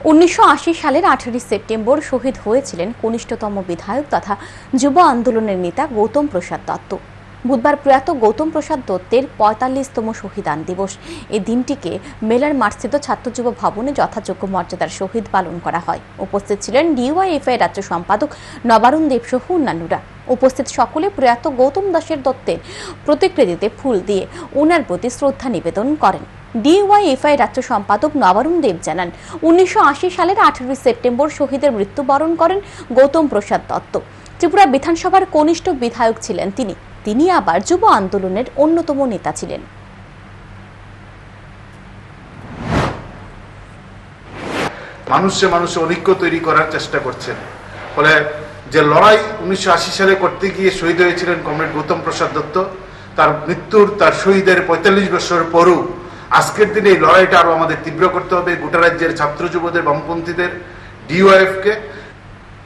উনিশশো আশি সালের আঠারোই সেপ্টেম্বর শহীদ হয়েছিলেন কনিষ্ঠতম বিধায়ক তথা যুব আন্দোলনের নেতা গৌতম প্রসাদ দত্ত। বুধবার প্রয়াত গৌতম প্রসাদ দত্তের পঁয়তাল্লিশতম শহীদান দিবস। এই দিনটিকে মেলার মাঠস্থিত ছাত্র যুব ভবনে যথাযোগ্য মর্যাদার শহীদ পালন করা হয়। উপস্থিত ছিলেন ডিওয়াইএফআই রাজ্য সম্পাদক নবারুণ দেব সহ অন্যান্যরা। উপস্থিত সকলে প্রয়াত গৌতম দাসের দত্তের প্রতিকৃতিতে ফুল দিয়ে ওনার প্রতি শ্রদ্ধা নিবেদন করেন। ডিওয়াইএফআই রাজ্য সম্পাদক নবারুণ দেব জানান, উনিশশো সালের আঠারোই সেপ্টেম্বর শহীদের মৃত্যুবরণ করেন গৌতম প্রসাদ দত্ত। ত্রিপুরা বিধানসভার কনিষ্ঠ বিধায়ক ছিলেন তিনি। তিনি আবার যুব আন্দোলনের অন্যতম নেতা ছিলেন। মানুষে মানুষে ঐক্য তৈরি করার চেষ্টা করছেন। ফলে যে লড়াই উনিশশো আশি সালে করতে গিয়ে শহীদ হয়েছিলেন কমরেড গৌতম প্রসাদ দত্ত, তার মৃত্যুর, তার শহীদের পঁয়তাল্লিশ বছর পরও আজকের দিনে এই লড়াইটা আরও আমাদের তীব্র করতে হবে। গোটা রাজ্যের ছাত্র যুবদের, বামপন্থীদের ডিওএফ কে